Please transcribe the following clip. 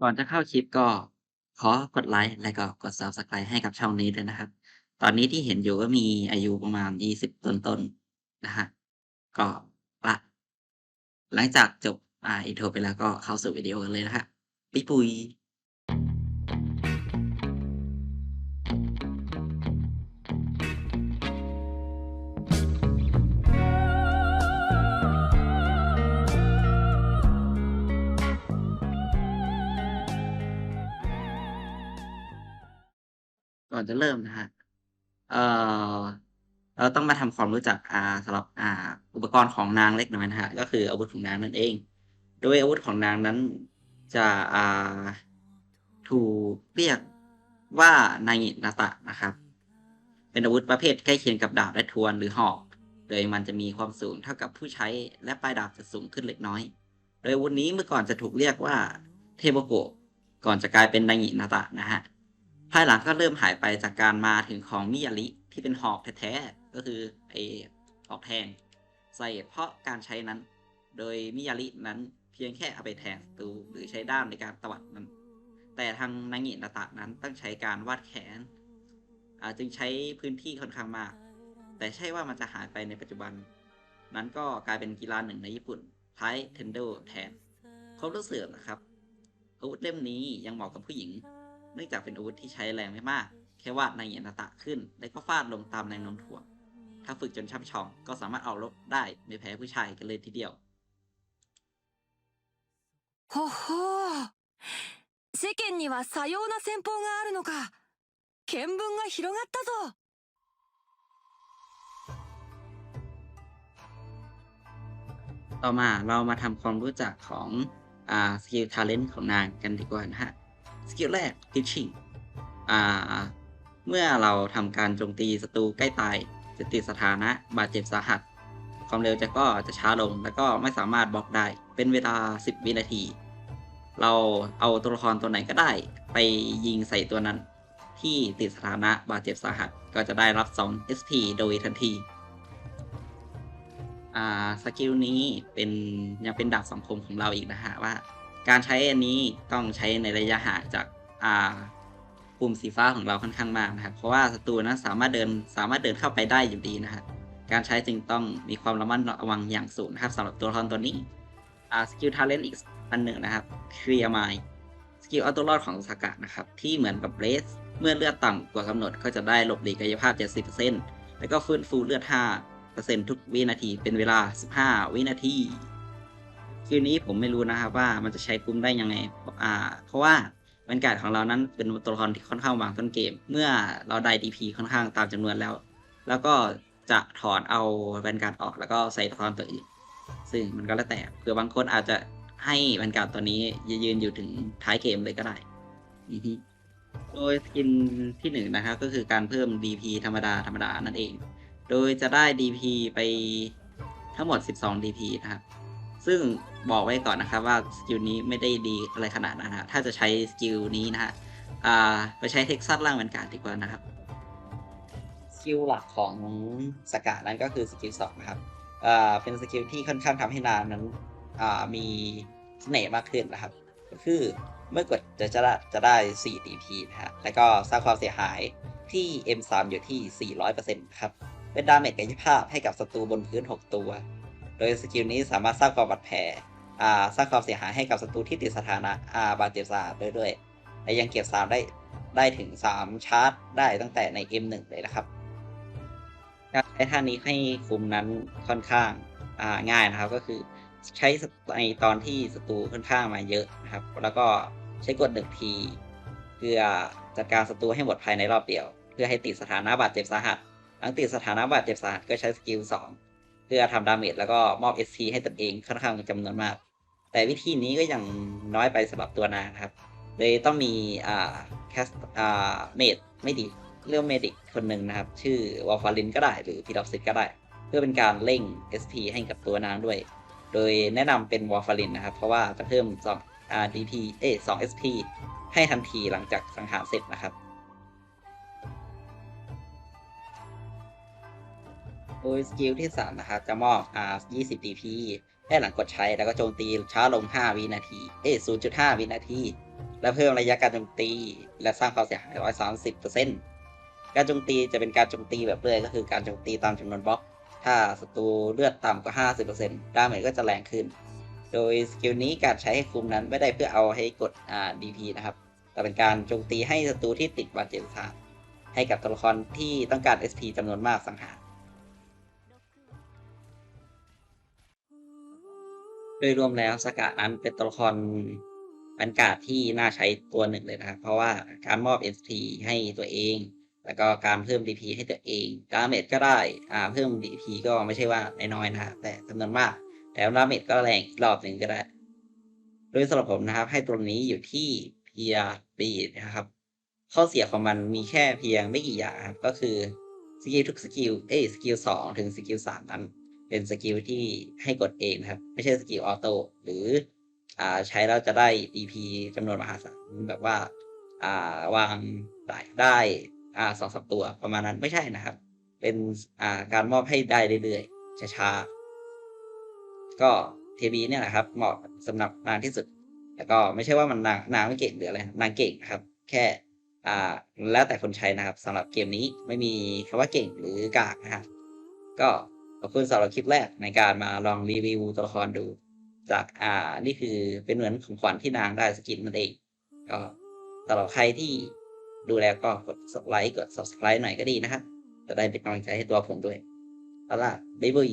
ก่อนจะเข้าคลิปก็ขอกดไลค์และก็กด Subscribe ให้กับช่องนี้ด้วยนะครับ ตอนนี้ที่เห็นอยู่ก็มีอายุประมาณ 20 ต้นๆนะฮะก็ละหลังจากจบอ่าอินโทรไปแล้วก็เข้าสู่วิดีโอกันเลยนะครับปิ๊ปุย ก่อนจะเริ่มนะฮะเอ่อเราต้องมาทำความรู้จักอ่าสำหรับอ่าอุปกรณ์ของนางเล็กน้อยนะครับก็คืออาวุธของนางนั่นเอง โดยอาวุธของนางนั้นจะอ่าถูกเรียกว่า Nagi Nata นะครับ เป็นอาวุธประเภทใกล้เคียงกับดาบและทวนหรือหอก โดยมันจะมีความสูงเท่ากับผู้ใช้และปลายดาบจะสูงขึ้นเล็กน้อย โดยอาวุธนี้เมื่อก่อนจะถูกเรียกว่า Tebogo ก่อนจะกลายเป็น Nagi Nata นะฮะ ภายหลังก็เริ่มหายไปจากการมาถึงของมิยาริที่เป็นหอกแท้ๆก็คือไอ้หอกแทงใส่เพราะการใช้นั้น โดยมิยารินั้นเพียงแค่เอาไปแทงตูหรือใช้ด้ามในการตวัดนั้นแต่ทางนางินาตะนั้นต้องใช้การวาดแขนจึงใช้พื้นที่ค่อนข้างมาก แต่ใช่ว่ามันจะหายไปในปัจจุบัน นั้นก็กลายเป็นกีฬาหนึ่งในญี่ปุ่นคล้ายเทนโดแทนเขารู้สึกนะครับอาวุธเล่มนี้ยังเหมาะกับผู้หญิง เนื่องจากเป็นอาวุธที่ใช้แรงไม่มาก แค่วาดในเยนาตะขึ้น แล้วก็ฟาดลงตามแรงโน้มถ่วง ถ้าฝึกจนช่ำชอง ก็สามารถเอารบได้ไม่แพ้ผู้ชายกันเลยทีเดียว ほほう。世間にはさような戦法があるのか。見聞が広がったぞ。 ต่อมาเรามาทำความรู้จักของอ่าสกิลทาเลนต์ของนางกันดีกว่านะฮะ สกิลแรก pitching อ่า เมื่อเราทำการโจมตีศัตรูใกล้ตายจะติดสถานะบาดเจ็บสาหัส ความเร็วจะก็จะช้าลง แล้วก็ไม่สามารถบล็อกได้ เป็นเวลา 10 วินาที เราเอาตัวละครตัวไหนก็ได้ ไปยิงใส่ตัวนั้น ที่ติดสถานะบาดเจ็บสาหัส ก็จะได้รับ 2 SP โดยทันทีอ่าสกิลนี้เป็นยังเป็นดาบสังคมของเราอีกนะฮะว่า การใช้อันนี้ต้องใช้ในระยะห่างจากอ่าปุ่มสีฟ้าของเราค่อนข้างมากนะครับเพราะว่าศัตรูนั้นสามารถเดินสามารถเดินเข้าไปได้อยู่ดีนะฮะการใช้จึงต้องมีความระมัดระวังอย่างสูงนะครับสำหรับตัวละครตัวนี้อ่าสกิลทาเลนต์อีกอันหนึ่งนะครับเคลียร์ไมสกิลเอาตัวรอดของสากะนะครับที่เหมือนกับเบรสเมื่อเลือดต่ำกว่ากำหนดก็จะได้หลบหลีกกายภาพ 70%แล้วก็ฟื้นฟูเลือด 5%ทุกวินาทีเป็นเวลา 15 วินาที คือนี้ผมไม่รู้นะครับว่ามันจะใช้คุ้มได้ยังไงอ่าเพราะว่าบรรยากาศของเรานั้นเป็นตัวละครที่ค่อนข้างวางต้นเกม เมื่อเราได้ DP ค่อนข้างตามจำนวนแล้ว แล้วก็จะถอนเอาบรรยากาศออกแล้วก็ใส่ตัวละครตัวอื่น ซึ่งมันก็แล้วแต่เผื่อบางคนอาจจะให้บรรยากาศตัวนี้ยืนอยู่ถึงท้ายเกมเลยก็ได้โดยสกินที่หนึ่งนะครับก็คือการเพิ่ม DP ธรรมดาธรรมดานั่นเอง โดยจะได้ DP ไปทั้งหมด 12 DP นะครับ ซึ่งบอกไว้ก่อนนะครับว่าสกิลนี้ไม่ได้ดีอะไรขนาดนั้นนะถ้าจะใช้สกิลนี้นะฮะไปใช้เท็กซัสล่างบรรยากาศดีกว่านะครับสกิลหลักของสกานั้นก็คือสกิลสองนะครับเป็นสกิลที่ค่อนข้างทำให้นางนั้นมีเสน่ห์มากขึ้นนะครับ ก็คือเมื่อกดจะจะได้จะได้4 DP นะฮะแล้วก็สร้างความเสียหายที่ M3 อยู่ที่ 400%ครับเป็นดาเมจกายภาพให้กับศัตรูบนพื้น 6 ตัว โดยสกิลนี้สามารถสร้างความบาดแผลอ่าสร้างความเสียหายให้กับศัตรูที่ติดสถานะอ่าบาดเจ็บสาหัสด้วยด้วยและยังเก็บ3ได้ได้ถึง 3 ชาร์จได้ตั้งแต่ใน M1 เลยนะครับการใช้ท่านี้ให้คุมนั้นค่อนข้างอ่าง่ายนะครับ ก็คือใช้ในตอนที่ศัตรูค่อนข้างมาเยอะนะครับ แล้วก็ใช้กดหนึ่งที เพื่อจัดการศัตรูให้หมดภายในรอบเดียว เพื่อให้ติดสถานะบาดเจ็บสาหัส หลังติดสถานะบาดเจ็บสาหัสก็ใช้สกิลสอง เพื่อทำดาเมจแล้วก็มอบ SP ให้ตนเองค่อนข้างจำนวนมาก แต่วิธีนี้ก็ยังน้อยไปสำหรับตัวนางครับเลยต้องมีอ่าแคสอ่าเมดไม่ดีเรื่องเมดิกคนหนึ่งนะครับ ชื่อวอลฟารินก็ได้หรือพีดอฟซิตก็ได้ เพื่อเป็นการเร่ง SP ให้กับตัวนางด้วย โดยแนะนำเป็นวอลฟารินนะครับ เพราะว่าจะเพิ่มสองอ่า DP เอ้สอง SP ให้ทันทีหลังจากสังหารเสร็จนะครับ โดยสกิลที่ 3 นะครับ จะมอบอ่า20 DP ให้หลังกดใช้แล้วก็โจมตีช้าลง 5 วินาที เอ้0.5 วินาที และเพิ่มระยะการโจมตี และสร้างความเสียหาย 130%การโจมตีจะเป็นการโจมตีแบบเรื่อยก็คือการโจมตีตามจำนวนบล็อก ถ้าศัตรูเลือดต่ำกว่า 50%ดาเมจก็จะแรงขึ้น โดยสกิลนี้การใช้ให้คุมนั้นไม่ได้เพื่อเอาให้กดอ่า DP นะครับ แต่เป็นการโจมตีให้ศัตรูที่ติดบาดเจ็บสาหัสให้กับตัวละครที่ต้องการ SP จำนวนมากสังหาร โดยรวมแล้วสกานั้นเป็นตัวละครบรรกาดที่น่าใช้ตัวหนึ่งเลยนะครับ เพราะว่าการมอบ SP ให้ตัวเอง แล้วก็การเพิ่ม DP ให้ตัวเองดาเมจก็ได้อ่าเพิ่ม DP ก็ไม่ใช่ว่าน้อยๆนะแต่จำนวนมากแล้วดาเมจก็แรงอีกรอบหนึ่งก็ได้ โดยสำหรับผมนะครับ ให้ตัวนี้อยู่ที่เพียบีนะครับ ข้อเสียของมันมีแค่เพียงไม่กี่อย่างครับก็คือสกิลทุกสกิลเอ้สกิลสองถึงสกิลสามนั้น เป็นสกิลที่ให้กดเองนะครับ ไม่ใช่สกิลออโต้หรืออ่าใช้แล้วจะได้ DP จำนวนมหาศาลแบบว่าอ่าวางได้ได้อ่าสองสามตัวประมาณนั้นไม่ใช่นะครับ เป็นอ่าการมอบให้ได้เรื่อยๆช้าๆก็เทบีเนี่ยแหละครับเหมาะสำหรับนางที่สุด แล้วก็ไม่ใช่ว่ามันนางนางไม่เก่งหรืออะไรนางเก่งนะครับ แค่อ่าแล้วแต่คนใช้นะครับสำหรับเกมนี้ไม่มีคำว่าเก่งหรือกากนะครับก็ อบคุณสำหรับคลิปแรกในการมาลองรีวิวตัวละครดู จากอ่านี่คือเป็นเหมือนของขวัญที่นางได้สกินนั่นเอง ก็สำหรับใครที่ดูแล้วก็กดไลค์กด subscribe หน่อยก็ดีนะครับจะได้เป็นกำลังใจให้ตัวผมด้วยเอาล่ะบ๊ายบาย